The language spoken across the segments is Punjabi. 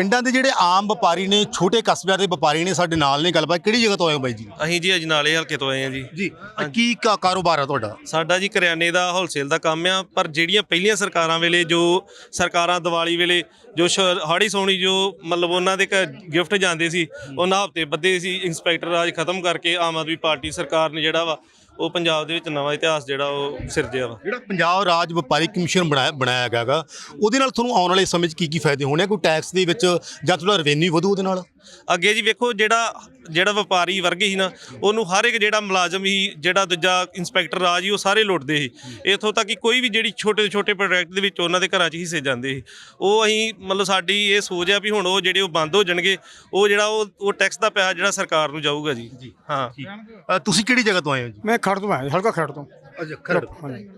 ਪਿੰਡਾਂ ਦੇ ਜਿਹੜੇ ਆਮ ਵਪਾਰੀ ਨੇ ਛੋਟੇ ਕਸਬਿਆਂ ਦੇ ਵਪਾਰੀ ਨੇ ਸਾਡੇ ਨਾਲ ਨੇ ਗੱਲਬਾਤ ਕਿਹੜੀ ਜਗ੍ਹਾ ਤੋਂ ਆਏ ਹੋ ਬਾਈ ਜੀ? ਅਸੀਂ ਜੀ ਅਜਨਾਲੇ ਹਲਕੇ ਤੋਂ ਆਏ ਆ ਜੀ। ਜੀ ਕੀ ਕਾ- ਕਾਰੋਬਾਰ ਆ ਤੁਹਾਡਾ? ਸਾਡਾ ਜੀ ਕਰਿਆਨੇ ਦਾ ਹੋਲਸੇਲ ਦਾ ਕੰਮ ਆ ਪਰ ਜਿਹੜੀਆਂ ਪਹਿਲੀਆਂ ਸਰਕਾਰਾਂ ਵੇਲੇ ਜੋ ਸਰਕਾਰਾਂ ਦੀਵਾਲੀ ਵੇਲੇ ਜੋ ਹਾੜੀ ਸੋਣੀ ਜੋ ਮਤਲਬ ਉਹਨਾਂ ਦੇ ਗਿਫਟ ਜਾਂਦੇ ਸੀ ਉਹਨਾਂ ਹਫ਼ਤੇ ਬੱਧੇ ਸੀ ਇੰਸਪੈਕਟਰ ਰਾਜ ਖਤਮ ਕਰਕੇ ਆਮ ਆਦਮੀ ਪਾਰਟੀ ਸਰਕਾਰ ਨੇ ਜਿਹੜਾ ਵਾ ਉਹ ਪੰਜਾਬ ਦੇ ਵਿੱਚ ਨਵਾਂ ਇਤਿਹਾਸ ਜਿਹੜਾ ਉਹ ਸਿਰਜਿਆ ਵਾ ਜਿਹੜਾ ਪੰਜਾਬ ਰਾਜ ਵਪਾਰੀ ਕਮਿਸ਼ਨ ਬਣਾਇਆ ਬਣਾਇਆ ਗਿਆ ਗਾ, ਉਹਦੇ ਨਾਲ ਤੁਹਾਨੂੰ ਆਉਣ ਵਾਲੇ ਸਮੇਂ 'ਚ ਕੀ ਕੀ ਫਾਇਦੇ ਹੋਣੇ ਆ? ਕੋਈ ਟੈਕਸ ਦੇ ਵਿੱਚ ਜਾਂ ਤੁਹਾਡਾ ਰੈਵਨਿਊ ਵਧੂ ਉਹਦੇ ਨਾਲ? ਅੱਗੇ ਜੀ ਵੇਖੋ ਜਿਹੜਾ ਜਿਹੜਾ ਵਪਾਰੀ ਵਰਗ ਸੀ ਨਾ ਉਹਨੂੰ ਹਰ ਇੱਕ ਜਿਹੜਾ ਮੁਲਾਜ਼ਮ ਸੀ ਜਿਹੜਾ ਦੂਜਾ ਇੰਸਪੈਕਟਰ ਰਾਜ ਸੀ ਉਹ ਸਾਰੇ ਲੁੱਟਦੇ ਸੀ। ਇਥੋਂ ਤੱਕ ਕਿ ਕੋਈ ਵੀ ਜਿਹੜੀ ਛੋਟੇ ਛੋਟੇ ਪ੍ਰੋਜੈਕਟ ਦੇ ਵਿੱਚ ਉਹਨਾਂ ਦੇ ਘਰਾਂ 'ਚ ਹਿੱਸੇ ਜਾਂਦੇ ਸੀ। ਉਹ ਅਸੀਂ ਮਤਲਬ ਸਾਡੀ ਇਹ ਸੋਚ ਆ ਵੀ ਹੁਣ ਉਹ ਜਿਹੜੇ ਉਹ ਬੰਦ ਹੋ ਜਾਣਗੇ ਉਹ ਜਿਹੜਾ ਉਹ ਉਹ ਟੈਕਸ ਦਾ ਪੈਸਾ ਜਿਹੜਾ ਸਰਕਾਰ ਨੂੰ ਜਾਊਗਾ ਜੀ। ਹਾਂ। ਅ, ਤੁਸੀਂ ਕਿਹੜੀ ਜਗ੍ਹਾ ਤੋਂ ਆਏ ਹੋ ਜੀ? ਮੈਂ ਖੜ ਤੋਂ ਆਇਆ ਹਲਕਾ ਖੜ ਤੋਂ। ਅੱਛਾ ਖਰੜ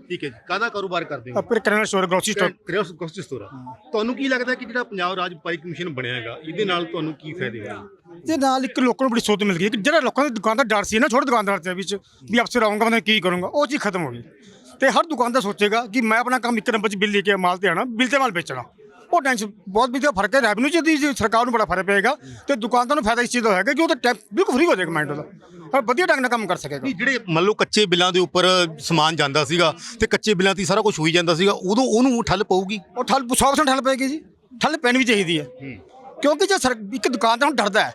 ਠੀਕ ਹੈ ਜੀ। ਕਾਹਦਾ ਕਾਰੋਬਾਰ ਕਰਦੇ ਹੋ? ਆਪਣੇ ਕਰਿਆਨਾ ਸਟੋਰ ਗਰੋਸਰੀ ਸਟੋਰ। ਕ੍ਰਿਓਸ ਗੋਸਟ ਸਟੋਰ ਤੁਹਾਨੂੰ ਕੀ ਲੱਗਦਾ ਕਿ ਜਿਹੜਾ ਪੰਜਾਬ ਰਾਜ ਵਪਾਰੀ ਕਮਿਸ਼ਨ ਬਣਿਆ ਹੈਗਾ ਇਹਦੇ ਨਾਲ ਤੁਹਾਨੂੰ ਕੀ ਫਾਇਦੇ ਹੋਣਗੇ ਦੇ ਨਾਲ ਇੱਕ ਲੋਕਾਂ ਨੂੰ ਬੜੀ ਸੋਚ ਮਿਲ ਗਈ। ਕਿ ਜਿਹੜਾ ਲੋਕਾਂ ਦੀ ਦੁਕਾਨ ਦਾ ਡਰ ਸੀ ਨਾ ਛੋਟੇ ਦੁਕਾਨਦਾਰ ਦੇ ਵਿੱਚ ਵੀ ਅਫਸਰ ਆਉਂਗਾ ਮੈਂ ਕੀ ਕਰੂੰਗਾ ਉਹ ਚੀਜ਼ ਖਤਮ ਹੋ ਗਈ। ਤੇ ਹਰ ਦੁਕਾਨਦਾਰ ਸੋਚੇਗਾ ਕਿ ਮੈਂ ਆਪਣਾ ਕੰਮ ਇੱਕ ਨੰਬਰ 'ਚ ਬਿੱਲ ਲੈ ਕੇ ਮਾਲ ਤੇ ਆਣਾ ਬਿੱਲ ਤੇ ਮਾਲ ਵੇਚਣਾ। ਉਹ ਟੈਂਸ਼ਨ ਬਹੁਤ ਵੀ ਫ਼ਰਕ ਹੈ ਰੈਵਨਿਊ ਚ ਦੀ ਸਰਕਾਰ ਨੂੰ ਬੜਾ ਫ਼ਰਕ ਪਏਗਾ ਤੇ ਦੁਕਾਨਦਾਰ ਨੂੰ ਫਾਇਦਾ ਇਸ ਚੀਜ਼ ਦਾ ਹੋਏਗਾ ਕਿ ਉਹ ਤਾਂ ਟੈਕਸ ਬਿਲਕੁਲ ਫ੍ਰੀ ਹੋ ਜਾਏਗਾ ਮਾਈਂਡ ਉਹਦਾ। ਔਰ ਵਧੀਆ ਢੰਗ ਨਾਲ ਕੰਮ ਕਰ ਸਕੇਗਾ। ਨਹੀਂ ਜਿਹੜੇ ਮੰਨ ਲਓ ਕੱਚੇ ਬਿੱਲਾਂ ਦੇ ਉੱਪਰ ਸਮਾਨ ਜਾਂਦਾ ਸੀਗਾ ਤੇ ਕੱਚੇ ਬਿੱਲਾਂ ਤੇ ਸਾਰਾ ਕੁਝ ਹੋਈ ਜਾਂਦਾ ਸੀਗਾ ਉਦੋਂ ਉਹਨੂੰ ਠੱਲ ਪਊਗੀ? ਉਹ ਠੱਲ 100% ਠੱਲ ਪਏਗੀ ਜੀ। ਠੱਲ ਪੈਣੀ ਵੀ ਚਾਹੀਦੀ ਹੈ। ਕਿਉਂਕਿ ਜੇ ਇੱਕ ਦੁਕਾਨਦਾਰ ਨੂੰ ਡਰਦਾ ਹੈ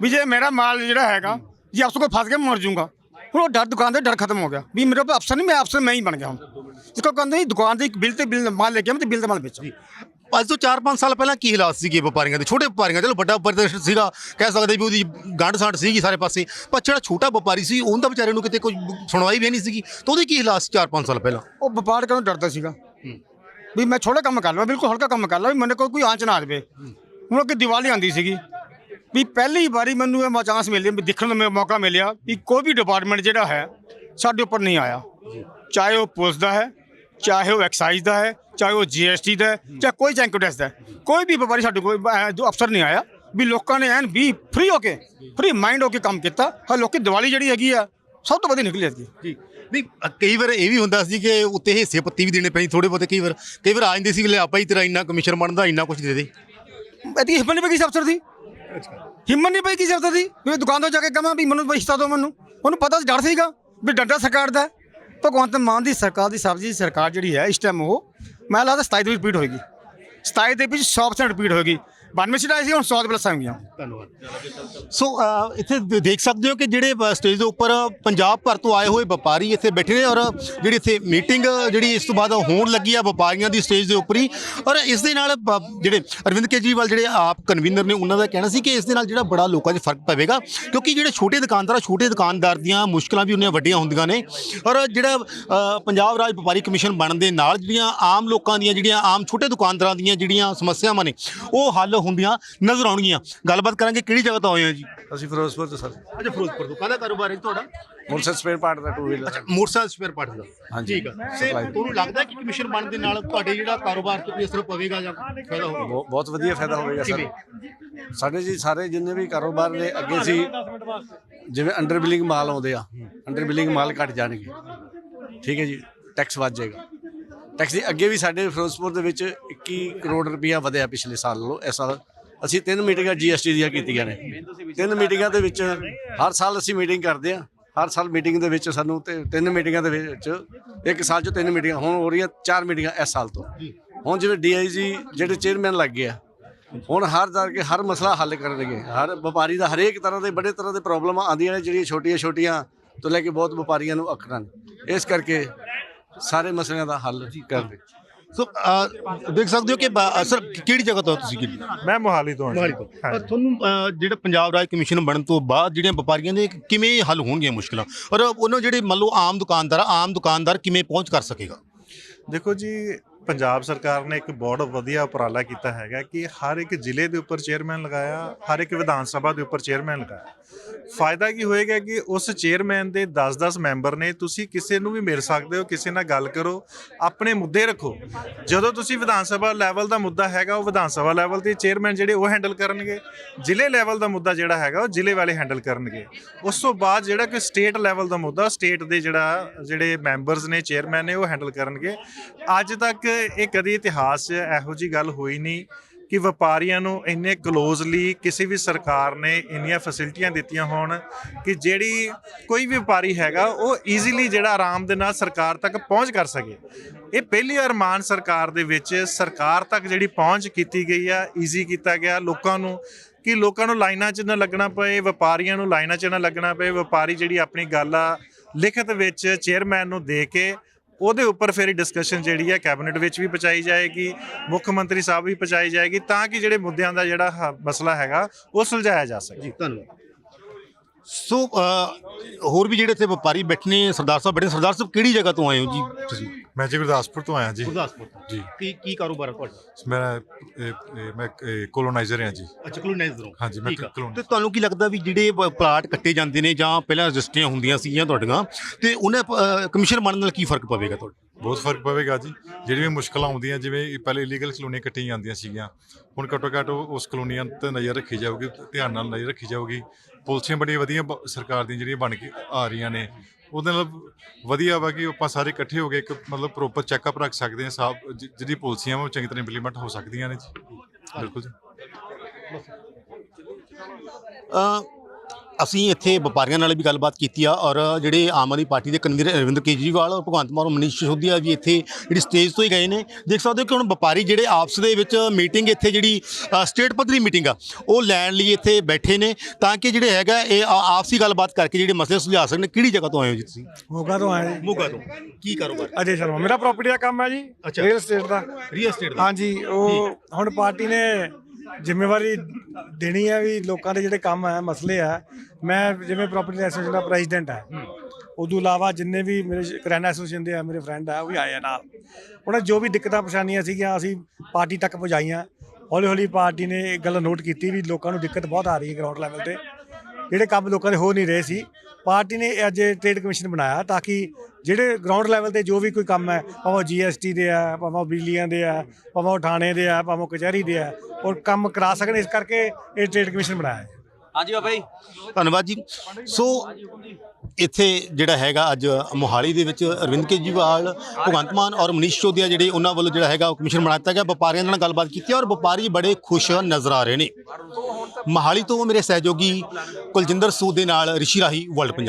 ਵੀ ਜੇ ਮੇਰਾ ਮਾਲ ਜਿਹੜਾ ਹੈਗਾ ਜੇ ਅਫਸਰ ਕੋਲ ਫਸ ਗਿਆ ਮਰ ਜਾਊਂਗਾ। ਹੁਣ ਉਹ ਡਰ ਦੁਕਾਨ ਦਾ ਡਰ ਖਤਮ ਹੋ ਗਿਆ। ਵੀ ਮੇਰੇ ਕੋਲ ਅਫਸਰ ਨਹੀਂ ਮੈਂ ਅਫਸਰ ਮੈਂ ਹੀ ਬਣ ਗਿਆ ਹੁਣ। ਇਸ ਕੋ ਕਹਿੰਦੇ ਦੁਕਾਨ ਦੇ ਬਿੱਲ ਤੇ ਬਿੱਲ ਮਾਲ ਲੈ ਕੇ ਮੈਂ ਤੇ ਬਿੱਲ ਤੇ ਮਾਲ ਵੇਚਾਂ। ਅੱਜ ਤੋਂ 4-5 ਸਾਲ ਪਹਿਲਾਂ ਕੀ ਹਾਲਾਤ ਸੀਗੇ ਵਪਾਰੀਆਂ ਦੇ? ਛੋਟੇ ਵਪਾਰੀਆਂ ਚਲੋ ਵੱਡਾ ਵਪਾਰੀ ਸੀਗਾ ਕਹਿ ਸਕਦੇ ਵੀ ਉਹਦੀ ਗੰਢ ਸਾਂਢ ਸੀਗੀ ਸਾਰੇ ਪਾਸੇ। ਪਰ ਜਿਹੜਾ ਛੋਟਾ ਵਪਾਰੀ ਸੀ ਉਹਦਾ ਵਿਚਾਰੇ ਨੂੰ ਕਿਤੇ ਕੋਈ ਸੁਣਵਾਈ ਵੀ ਨਹੀਂ ਸੀਗੀ। ਤਾਂ ਉਹਦੇ ਕੀ ਹਾਲਾਤ ਸੀ 4-5 ਸਾਲ ਪਹਿਲਾਂ? ਉਹ ਵਪਾਰ ਕਰਨ ਡਰਦਾ ਸੀਗਾ। ਵੀ ਮੈਂ ਛੋਟਾ ਕੰਮ ਕਰ ਲਵਾਂ ਬਿਲਕੁਲ ਹਲਕਾ ਕੰਮ ਕਰ ਲਵਾਂ ਵੀ ਮੈਨੂੰ ਕੋਈ ਕੋਈ ਆਂਚ ਨਾ ਆ ਜਾਵੇ। ਹੁਣ ਕਿ ਦੀਵਾਲੀ ਆਂਦੀ ਸੀਗੀ। ਵੀ ਪਹਿਲੀ ਵਾਰੀ ਮੈਨੂੰ ਇਹ ਚਾਂਸ ਮਿਲਿਆ ਵੀ ਦੇਖਣ ਦਾ ਮੈਨੂੰ ਮੌਕਾ ਮਿਲਿਆ ਵੀ ਕੋਈ ਵੀ ਡਿਪਾਰਟਮੈਂਟ ਜਿਹੜਾ ਹੈ ਸਾਡੇ ਉੱਪਰ ਨਹੀਂ ਆਇਆ। ਚਾਹੇ ਉਹ ਪੁਲਿਸ ਦਾ ਹੈ ਚਾਹੇ ਉਹ ਐਕਸਾਈਜ਼ ਦਾ ਹੈ ਚਾਹੇ ਉਹ ਜੀਐਸਟੀ ਦਾ ਹੈ ਚਾਹੇ ਕੋਈ ਚੈਂਕ ਟੈਕਸ ਦਾ। ਕੋਈ ਵੀ ਵਪਾਰੀ ਸਾਡੇ ਕੋਲ ਜੋ ਅਫਸਰ ਨਹੀਂ ਆਇਆ ਵੀ ਲੋਕਾਂ ਨੇ ਐਨ ਵੀ ਫ੍ਰੀ ਹੋ ਕੇ ਫ੍ਰੀ ਮਾਈਂਡ ਹੋ ਕੇ ਕੰਮ ਕੀਤਾ। ਹਾਂ ਲੋਕੀ ਦੀਵਾਲੀ ਜਿਹੜੀ ਹੈਗੀ ਆ ਸਭ ਤੋਂ ਵਧੀਆ ਨਿਕਲੀ ਐਤਕੀ ਜੀ। ਨਹੀਂ ਅ, ਕਈ ਵਾਰ ਇਹ ਵੀ ਹੁੰਦਾ ਸੀ ਕਿ ਉੱਤੇ ਹਿੱਸੇ ਪੱਤੀ ਵੀ ਦੇਣੇ ਪੈਂਦੇ ਥੋੜੇ ਬਹੁਤੇ ਕਈ ਵਾਰ ਕਈ ਵਾਰ ਆ ਜਾਂਦੇ ਸੀ ਕਿ ਲੈ ਆਪਾਂ ਹੀ ਤੇਰਾ ਇੰਨਾ ਕਮਿਸ਼ਨ ਬਣਦਾ ਇੰਨਾ ਕੁਝ ਦੇ ਦੇ। ਐਤਕੀ ਹਿੰਮਤ ਨਹੀਂ ਪਈ ਕਿਸੇ ਅਫਸਰ ਦੀ? ਅੱਛਾ। ਹਿੰਮਤ ਨਹੀਂ ਪਈ ਕਿਸੇ ਅਫਸਰ ਦੀ। ਵੀ ਮੈਂ ਦੁਕਾਨ ਤੋਂ ਜਾ ਕੇ ਕਹਾਂ ਵੀ ਮੈਨੂੰ ਹਿੱਸਾ ਦਿਓ ਮੈਨੂੰ। ਉਹਨੂੰ ਪਤਾ ਸੀ ਡਰ ਸੀਗਾ ਵੀ ਡੰਡਾ ਸਰਕਾਰ ਦਾ ਭਗਵੰਤ ਮਾਨ ਦੀ ਸਰਕਾਰ ਦੀ ਸਬਜ਼ੀ ਸਰਕਾਰ ਜਿਹੜੀ ਹੈ, ਇਸ ਟਾਈਮ ਉਹ, ਮੈਂ ਲੱਗਦਾ 27 ਦੇ ਵਿੱਚ ਰਿਪੀਟ ਹੋਏਗੀ। 27 ਦੇ ਵਿੱਚ 100% ਰਿਪੀਟ ਹੋਏਗੀ। 92 ਸੀਟਾਂ ਸੀ ਹੁਣ 100 ਦੇ ਪਲੱਸ ਆ ਗਈਆਂ। ਧੰਨਵਾਦ। ਸੋ ਅ, ਇੱਥੇ ਦੇ- ਦੇਖ ਸਕਦੇ ਹੋ ਕਿ ਜਿਹੜੇ ਸਟੇਜ ਦੇ ਉੱਪਰ ਪੰਜਾਬ ਭਰ ਤੋਂ ਆਏ ਹੋਏ ਵਪਾਰੀ ਇੱਥੇ ਬੈਠੇ ਨੇ ਔਰ ਜਿਹੜੀ ਇੱਥੇ ਮੀਟਿੰਗ ਜਿਹੜੀ ਇਸ ਤੋਂ ਬਾਅਦ ਹੋਣ ਲੱਗੀ ਆ ਵਪਾਰੀਆਂ ਦੀ ਸਟੇਜ ਦੇ ਉੱਪਰ ਹੀ। ਔਰ ਇਸ ਦੇ ਨਾਲ ਬ- ਜਿਹੜੇ ਅਰਵਿੰਦ ਕੇਜਰੀਵਾਲ ਜਿਹੜੇ ਆਪ ਕਨਵੀਨਰ ਨੇ ਉਹਨਾਂ ਦਾ ਕਹਿਣਾ ਸੀ ਕਿ ਇਸ ਦੇ ਨਾਲ ਜਿਹੜਾ ਬੜਾ ਲੋਕਾਂ 'ਚ ਫ਼ਰਕ ਪਵੇਗਾ। ਕਿਉਂਕਿ ਜਿਹੜੇ ਛੋਟੇ ਦੁਕਾਨਦਾਰ ਆ ਛੋਟੇ ਦੁਕਾਨਦਾਰ ਦੀਆਂ ਮੁਸ਼ਕਲਾਂ ਵੀ ਉਹਨੀਆਂ ਵੱਡੀਆਂ ਹੁੰਦੀਆਂ ਨੇ। ਔਰ ਜਿਹੜਾ ਅ, ਪੰਜਾਬ ਰਾਜ ਵਪਾਰੀ ਕਮਿਸ਼ਨ ਬਣਨ ਦੇ ਨਾਲ ਜਿਹੜੀਆਂ ਆਮ ਲੋਕਾਂ ਦੀਆਂ ਜਿਹੜੀਆਂ ਆਮ ਛੋਟੇ ਦੁਕਾਨਦਾਰਾਂ ਦੀਆਂ ਜਿਹੜੀਆਂ ਸਮੱਸਿਆਵਾਂ ਨੇ ਉਹ ਹੱਲ ਹੁੰਦੀਆਂ ਨਜ਼ਰ ਆਉਣਗੀਆਂ। ਗੱਲਬਾਤ ਕਰਾਂਗੇ ਕਿਹੜੀ ਜਗ੍ਹਾ ਤੋਂ ਆਏ ਹੋ ਜੀ? ਅਸੀਂ ਫਿਰੋਜ਼ਪੁਰ ਤੋਂ ਸਰ। ਅੱਛਾ ਫਿਰੋਜ਼ਪੁਰ ਤੋਂ। ਕਾਹਦਾ ਕਾਰੋਬਾਰ ਹੈ ਜੀ ਤੁਹਾਡਾ? ਮੁਰਸਦ ਸਪੇਅਰ ਪਾਰਟ ਦਾ two wheeler motorcycle spare part ਦਾ। ਹਾਂਜੀ। ਠੀਕ ਆ। ਤੇ ਤੁਹਾਨੂੰ ਲੱਗਦਾ ਕਿ ਕਮਿਸ਼ਨ ਬਣਨ ਦੇ ਨਾਲ ਤੁਹਾਡੇ ਜਿਹੜਾ ਕਾਰੋਬਾਰ ਤੇ ਕੋਈ ਅਸਰ ਪਵੇਗਾ ਜਾਂ ਫਾਇਦਾ ਹੋਵੇਗਾ? ਬਹੁਤ ਵਧੀਆ ਫਾਇਦਾ ਹੋਵੇਗਾ ਸਰ। ਸਾਡੇ ਜੀ ਸਾਰੇ ਜਿੰਨੇ ਵੀ ਕਾਰੋਬਾਰ ਨੇ ਅੱਗੇ ਸੀ ਜਿਵੇਂ ਅੰਡਰ ਬਿਲਿੰਗ ਮਾਲ ਆਉਂਦੇ ਆ ਅੰਡਰ ਬਿਲਿੰਗ ਮਾਲ ਘਟ ਜਾਣਗੇ। ਠੀਕ ਹੈ ਜੀ ਟੈਕਸ ਵੱਧ ਜਾਏਗਾ। ਟੈਕਸੀ ਅੱਗੇ ਵੀ ਸਾਡੇ ਫਿਰੋਜ਼ਪੁਰ ਦੇ ਵਿੱਚ 21 ਕਰੋੜ ਰੁਪਇਆ ਵਧਿਆ ਪਿਛਲੇ ਸਾਲ ਨਾਲੋਂ, ਇਸ ਸਾਲ। ਅਸੀਂ ਤਿੰਨ ਮੀਟਿੰਗਾਂ ਜੀਐਸਟੀ ਦੀਆਂ ਕੀਤੀਆਂ ਨੇ। ਤਿੰਨ ਮੀਟਿੰਗਾਂ ਦੇ ਵਿੱਚ ਹਰ ਸਾਲ ਅਸੀਂ ਮੀਟਿੰਗ ਕਰਦੇ ਆ ਹਰ ਸਾਲ ਮੀਟਿੰਗ ਦੇ ਵਿੱਚ ਸਾਨੂੰ ਤੇ ਤਿੰਨ ਮੀਟਿੰਗਾਂ ਦੇ ਵਿੱਚ, ਇੱਕ ਸਾਲ 'ਚ ਤਿੰਨ ਮੀਟਿੰਗਾਂ, ਹੁਣ ਹੋ ਰਹੀਆਂ ਚਾਰ ਮੀਟਿੰਗਾਂ ਇਸ ਸਾਲ ਤੋਂ। ਹੁਣ ਜਿਵੇਂ ਡੀਆਈਜੀ ਜਿਹੜੇ ਚੇਅਰਮੈਨ ਲੱਗ ਗਏ ਆ, ਹੁਣ ਹਰ ਜਾ ਕੇ ਹਰ ਮਸਲਾ ਹੱਲ ਕਰਨਗੇ। ਹਰ ਵਪਾਰੀ ਦਾ ਹਰੇਕ ਤਰ੍ਹਾਂ ਦੇ, ਬੜੇ ਤਰ੍ਹਾਂ ਦੇ ਪ੍ਰੋਬਲਮਾਂ ਆਉਂਦੀਆਂ ਨੇ, ਜਿਹੜੀਆਂ ਛੋਟੀਆਂ ਛੋਟੀਆਂ ਤੋਂ ਲੈ ਕੇ ਬਹੁਤ ਵਪਾਰੀਆਂ ਨੂੰ ਅਕੜਨ ਇਸ ਕਰਕੇ ਸਾਰੇ ਮਸਲਿਆਂ ਦਾ ਹੱਲ ਕਰਦੇ ਸੋ ਦੇਖ ਸਕਦੇ ਹੋ ਕਿ ਬ- ਸਰ ਕਿਹੜੀ ਜਗ੍ਹਾ ਤੋਂ ਹੋ ਤੁਸੀਂ ਕਿਹੜੀ? ਮੈਂ ਮੋਹਾਲੀ ਤੋਂ ਹਾਂ ਜੀ। ਮੋਹਾਲੀ ਤੋਂ। ਅ, ਤੁਹਾਨੂੰ ਅ, ਜਿਹੜਾ ਪੰਜਾਬ ਰਾਜ ਕਮਿਸ਼ਨ ਬਣਨ ਤੋਂ ਬਾਅਦ ਜਿਹੜੀਆਂ ਵਪਾਰੀਆਂ ਦੇ ਕਿਵੇਂ ਹੱਲ ਹੋਣਗੀਆਂ ਮੁਸ਼ਕਲਾਂ? ਔਰ ਉਹਨਾਂ ਜਿਹੜੇ ਮੰਨ ਲਓ ਆਮ ਦੁਕਾਨਦਾਰ ਆ, ਆਮ ਦੁਕਾਨਦਾਰ ਕਿਵੇਂ ਪਹੁੰਚ ਕਰ ਸਕੇਗਾ? ਦੇਖੋ ਜੀ ਪੰਜਾਬ ਸਰਕਾਰ ਨੇ ਇੱਕ ਬਹੁਤ ਵਧੀਆ ਉਪਰਾਲਾ ਕੀਤਾ ਹੈਗਾ ਕਿ ਹਰ ਇੱਕ ਜ਼ਿਲ੍ਹੇ ਦੇ ਉੱਪਰ ਚੇਅਰਮੈਨ ਲਗਾਇਆ, ਹਰ ਇੱਕ ਵਿਧਾਨ ਸਭਾ ਦੇ ਉੱਪਰ ਚੇਅਰਮੈਨ ਲਗਾਇਆ। ਫਾਇਦਾ ਕੀ ਹੋਏਗਾ ਕਿ ਉਸ ਚੇਅਰਮੈਨ ਦੇ 10-10 ਮੈਂਬਰ ਨੇ ਤੁਸੀਂ ਕਿਸੇ ਨੂੰ ਵੀ ਮਿਲ ਸਕਦੇ ਹੋ, ਕਿਸੇ ਨਾਲ ਗੱਲ ਕਰੋ, ਆਪਣੇ ਮੁੱਦੇ ਰੱਖੋ। ਜਦੋਂ ਤੁਸੀਂ ਵਿਧਾਨ ਸਭਾ ਲੈਵਲ ਦਾ ਮੁੱਦਾ ਹੈਗਾ, ਉਹ ਵਿਧਾਨ ਸਭਾ ਲੈਵਲ ਤੇ ਚੇਅਰਮੈਨ ਜਿਹੜੇ ਉਹ ਹੈਂਡਲ ਕਰਨਗੇ। ਜ਼ਿਲ੍ਹੇ ਲੈਵਲ ਦਾ ਮੁੱਦਾ ਜਿਹੜਾ ਹੈਗਾ, ਉਹ ਜ਼ਿਲ੍ਹੇ ਵਾਲੇ ਹੈਂਡਲ ਕਰਨਗੇ। ਉਸ ਤੋਂ ਬਾਅਦ ਜਿਹੜਾ ਕਿ ਸਟੇਟ ਲੈਵਲ ਦਾ ਮੁੱਦਾ ਸਟੇਟ ਦੇ ਜਿਹੜਾ, ਜਿਹੜੇ ਮੈਂਬਰਸ ਨੇ ਚੇਅਰਮੈਨ ਨੇ, ਉਹ ਹੈਂਡਲ ਕਰਨਗੇ। ਅੱਜ ਤੱਕ ਇਹ ਕਦੀ ਇਤਿਹਾਸ 'ਚ ਇਹੋ ਜੀ ਗੱਲ ਹੋਈ ਨਹੀਂ ਕਿ ਵਪਾਰੀਆਂ ਨੂੰ ਇੰਨੇ ਕਲੋਜ਼ਲੀ ਕਿਸੇ ਵੀ ਸਰਕਾਰ ਨੇ ਇੰਨੀਆਂ ਫੈਸਿਲਿਟੀਆਂ ਦਿੱਤੀਆਂ ਹੋਣ ਕਿ ਜਿਹੜੀ ਕੋਈ ਵੀ ਵਪਾਰੀ ਹੈਗਾ, ਉਹ ਈਜ਼ੀਲੀ ਜਿਹੜਾ ਆਰਾਮ ਦੇ ਨਾਲ ਸਰਕਾਰ ਤੱਕ ਪਹੁੰਚ ਕਰ ਸਕੇ। ਇਹ ਪਹਿਲੀ ਵਾਰ ਮਾਨ ਸਰਕਾਰ ਦੇ ਵਿੱਚ ਸਰਕਾਰ ਤੱਕ ਜਿਹੜੀ ਪਹੁੰਚ ਕੀਤੀ ਗਈ ਆ ਈਜ਼ੀ ਕੀਤਾ ਗਿਆ ਲੋਕਾਂ ਨੂੰ ਕਿ ਲੋਕਾਂ ਨੂੰ ਲਾਈਨਾਂ 'ਚ ਨਾ ਲੱਗਣਾ ਪਏ, ਵਪਾਰੀਆਂ ਨੂੰ ਲਾਈਨਾਂ 'ਚ ਨਾ ਲੱਗਣਾ ਪਏ, ਵਪਾਰੀ ਜਿਹੜੀ ਆਪਣੀ ਗੱਲ ਆ, ਲਿਖਤ ਵਿੱਚ ਚੇਅਰਮੈਨ ਨੂੰ ਦੇ ਕੇ ਉਹਦੇ ਉੱਪਰ ਫਿਰ ਡਿਸਕਸ਼ਨ ਜਿਹੜੀ ਹੈ ਕੈਬਨਿਟ ਵਿੱਚ ਵੀ ਪਹੁੰਚਾਈ ਜਾਏਗੀ ਮੁੱਖ ਮੰਤਰੀ ਸਾਹਿਬ ਵੀ ਪਹੁੰਚਾਈ ਜਾਏਗੀ ਤਾਂ ਕਿ ਜਿਹੜੇ ਮੁੱਦਿਆਂ ਦਾ ਜਿਹੜਾ ਹ- ਮਸਲਾ ਹੈਗਾ ਉਹ ਸੁਲਝਾਇਆ ਜਾ ਸਕੇ ਜੀ ਧੰਨਵਾਦ ਸੋ ਅ, ਹੋਰ ਵੀ ਜਿਹੜੇ ਇੱਥੇ ਵਪਾਰੀ ਬੈਠੇ ਨੇ ਸਰਦਾਰ ਸਾਹਿਬ ਬੈਠੇ ਨੇ। ਸਰਦਾਰ ਸਾਹਿਬ ਕਿਹੜੀ ਜਗ੍ਹਾ ਤੋਂ ਆਏ ਹੋ ਜੀ ਤੁਸੀਂ ਮੈਂ ਜੀ ਗੁਰਦਾਸਪੁਰ ਤੋਂ ਆਇਆ ਜੀ। ਗੁਰਦਾਸਪੁਰ ਤੋਂ। ਜੀ। ਕੀ ਕੀ ਕਾਰੋਬਰ ਹੈ ਤੁਹਾਡਾ? ਮੇਰਾ ਇਹ- ਇਹ ਮੈਂ ਕੋਲੋਨਾਈਜ਼ਰ ਹਾਂ ਜੀ। ਅੱਛਾ ਕਲੋਨਾਈਜ਼ਰੋਂ ਹਾਂਜੀ, ਮੈਂ ਠੀਕ ਆ। colonizer। ਤੇ ਤੁਹਾਨੂੰ ਕੀ ਲੱਗਦਾ ਵੀ ਜਿਹੜੇ ਪ- ਪਲਾਟ ਕੱਟੇ ਜਾਂਦੇ ਨੇ ਜਾਂ ਪਹਿਲਾਂ ਰਜਿਸਟਰੀਆਂ ਹੁੰਦੀਆਂ ਸੀਗੀਆਂ ਤੁਹਾਡੀਆਂ ਤੇ ਉਹਨਾਂ ਕਮਿਸ਼ਨ ਬਣਨ ਨਾਲ ਕੀ ਫ਼ਰਕ ਪਵੇਗਾ ਤੁਹਾਡਾ? ਬਹੁਤ ਫ਼ਰਕ ਪਵੇਗਾ ਜੀ। ਜਿਹੜੀ ਵੀ ਮੁਸ਼ਕਲਾਂ ਆਉਂਦੀਆਂ ਜਿਵੇਂ ਇਹ ਪਹਿਲੇ ਇਲੀਗਲ ਕਲੋਨੀ ਕੱਟੀਆਂ ਜਾਂਦੀਆਂ ਸੀਗੀਆਂ ਹੁਣ ਘੱਟੋ ਘੱਟ ਉਹ- ਉਸ ਕਲੋਨੀਆਂ ਤੇ ਨਜ਼ਰ ਰੱਖੀ ਜਾਊਗੀ ਧਿਆਨ ਨਾਲ ਨਜ਼ਰ ਰੱਖੀ ਜਾਊਗੀ। ਪੁਲਿਸੀਆਂ ਬੜੀਆਂ ਵਧੀਆ ਬ- ਸਰਕਾਰ ਦੀਆਂ ਜਿਹੜੀਆਂ ਬਣ ਕੇ ਆ ਰਹੀਆਂ ਨੇ ਉਹਦੇ ਨਾਲ ਵਧੀਆ ਵਾ ਕਿ ਆਪਾਂ ਸਾਰੇ ਇਕੱਠੇ ਹੋ ਕੇ ਇੱਕ ਮਤਲਬ ਪ੍ਰੋਪਰ ਚੈੱਕਅਪ ਰੱਖ ਸਕਦੇ ਹਾਂ ਸਾਬ ਜਿਹੜੀ ਪੁਲਿਸੀਆਂ ਵਾ ਉਹ ਚੰਗੀ ਤਰ੍ਹਾਂ ਇੰਪਲੀਮੈਂਟ ਹੋ ਸਕਦੀਆਂ ਨੇ ਜੀ। ਬਿਲਕੁਲ ਜੀ। ਅ, ਅਸੀਂ ਇੱਥੇ ਵਪਾਰੀਆਂ ਨਾਲ ਵੀ ਗੱਲਬਾਤ ਕੀਤੀ ਆ ਔਰ ਜਿਹੜੇ ਆਮ ਆਦਮੀ ਪਾਰਟੀ ਦੇ ਕਨਵੀਨਰ ਅਰਵਿੰਦ ਕੇਜਰੀਵਾਲ ਔਰ ਭਗਵੰਤ ਮਾਨ ਔਰ ਮਨੀਸ਼ ਸਿਸੋਦੀਆ ਵੀ ਇੱਥੇ ਜਿਹੜੀ ਸਟੇਜ ਤੋਂ ਹੀ ਗਏ ਨੇ। ਦੇਖ ਸਕਦੇ ਹੋ ਕਿ ਹੁਣ ਵਪਾਰੀ ਜਿਹੜੇ ਆਪਸ ਦੇ ਵਿੱਚ ਮੀਟਿੰਗ ਇੱਥੇ ਜਿਹੜੀ ਸਟੇਟ ਪੱਧਰੀ ਮੀਟਿੰਗ ਆ ਉਹ ਲੈਣ ਲਈ ਇੱਥੇ ਬੈਠੇ ਨੇ ਤਾਂ ਕਿ ਜਿਹੜੇ ਹੈਗਾ ਇਹ ਆਪਸੀ ਗੱਲਬਾਤ ਕਰਕੇ ਜਿਹੜੇ ਮਸਲੇ ਸੁਲਝਾ ਸਕਣ। ਕਿਹੜੀ ਜਗ੍ਹਾ ਤੋਂ ਆਏ ਹੋ ਜੀ ਤੁਸੀਂ? ਮੋਗਾ ਤੋਂ ਆਏ। ਮੋਗਾ ਤੋਂ। ਕੀ ਕਾਰੋਬਾਰ? ਅਜੇ ਸ਼ਰਮਾ ਮੇਰਾ ਪ੍ਰਾਪਰਟੀ ਦਾ ਕੰਮ ਹੈ ਜੀ। ਰੀਅਲ ਐਸਟੇਟ ਦਾ। ਰੀਅਲ estate ਦਾ। ਹਾਂਜੀ ਉਹ ਹੁਣ ਪਾਰਟੀ ਨੇ ਜ਼ਿੰਮੇਵਾਰੀ ਦੇਣੀ ਹੈ ਵੀ ਲੋਕਾਂ ਦੇ ਜਿਹੜੇ ਕੰਮ ਹੈ ਮਸਲੇ ਆ। ਮੈਂ ਜਿਵੇਂ ਪ੍ਰਾਪਰਟੀ ਐਸੋਸੀਏਸ਼ਨ ਦਾ ਪ੍ਰੈਜ਼ੀਡੈਂਟ ਹੈ ਉਦੋਂ ਇਲਾਵਾ ਜਿੰਨੇ ਵੀ ਮੇਰੇ ਕਰਿਆਨਾ ਐਸੋਸੀਏਸ਼ਨ ਦੇ ਆ, ਮੇਰੇ ਫਰੈਂਡ ਆ, ਉਹ ਵੀ ਆਏ ਆ ਨਾਲ। ਉਹਨਾਂ ਜੋ ਵੀ ਦਿੱਕਤਾਂ ਪਰੇਸ਼ਾਨੀਆਂ ਸੀਗੀਆਂ, ਅਸੀਂ ਪਾਰਟੀ ਤੱਕ ਪਹੁੰਚਾਈਆਂ ਹੌਲੀ ਹੌਲੀ ਪਾਰਟੀ ਨੇ ਇਹ ਗੱਲ ਨੋਟ ਕੀਤੀ ਵੀ ਲੋਕਾਂ ਨੂੰ ਦਿੱਕਤ ਬਹੁਤ ਆ ਰਹੀ ਹੈ ਗਰਾਊਂਡ ਲੈਵਲ ਤੇ। ਜਿਹੜੇ ਕੰਮ ਲੋਕਾਂ ਦੇ ਹੋ ਨਹੀਂ ਰਹੇ ਸੀ ਪਾਰਟੀ ਨੇ ਅੱਜ ਟ੍ਰੇਡ ਕਮਿਸ਼ਨ ਬਣਾਇਆ ਤਾਂ ਕਿ ਜਿਹੜੇ ਗਰਾਊਂਡ ਲੈਵਲ ਤੇ ਜੋ ਵੀ ਕੋਈ ਕੰਮ ਹੈ ਭਾਵੇਂ ਜੀਐਸਟੀ ਦੇ ਆ ਭਾਵੇਂ ਬਿਜਲੀਆਂ ਦੇ ਆ ਭਾਵੇਂ ਉਹ ਥਾਣੇ ਦੇ ਆ ਭਾਵੇਂ ਉਹ ਕਚਹਿਰੀ ਦੇ ਆ ਔਰ ਕੰਮ ਕਰਾ ਸਕਣ ਇਸ ਕਰਕੇ ਇਹ ਟ੍ਰੇਡ ਕਮਿਸ਼ਨ ਬਣਾਇਆ ਹੈ। ਹਾਂਜੀ ਬਾਬਾ ਜੀ। ਧੰਨਵਾਦ ਜੀ। ਸੋ ਇੱਥੇ ਜਿਹੜਾ ਹੈਗਾ ਅੱਜ ਮੋਹਾਲੀ ਦੇ ਵਿੱਚ ਅਰਵਿੰਦ ਕੇਜਰੀਵਾਲ, ਭਗਵੰਤ ਮਾਨ ਔਰ ਮਨੀਸ਼ ਸਿਸੋਦੀਆ ਜਿਹੜੇ ਉਹਨਾਂ ਵੱਲੋਂ ਜਿਹੜਾ ਹੈਗਾ ਉਹ ਕਮਿਸ਼ਨ ਬਣਾਇਆ ਗਿਆ। ਵਪਾਰੀਆਂ ਨਾਲ ਗੱਲਬਾਤ ਕੀਤੀ ਔਰ ਵਪਾਰੀ ਬੜੇ ਖੁਸ਼ ਨਜ਼ਰ ਆ ਰਹੇ ਨੇ। ਮੋਹਾਲੀ ਤੋਂ ਮੇਰੇ ਸਹਿਯੋਗੀ ਕੁਲਜਿੰਦਰ ਸੂਦ ਦੇ ਨਾਲ ਰਿਸ਼ੀ ਰਾਹੀ ਵਰਲਡ ਪੰਜਾਬ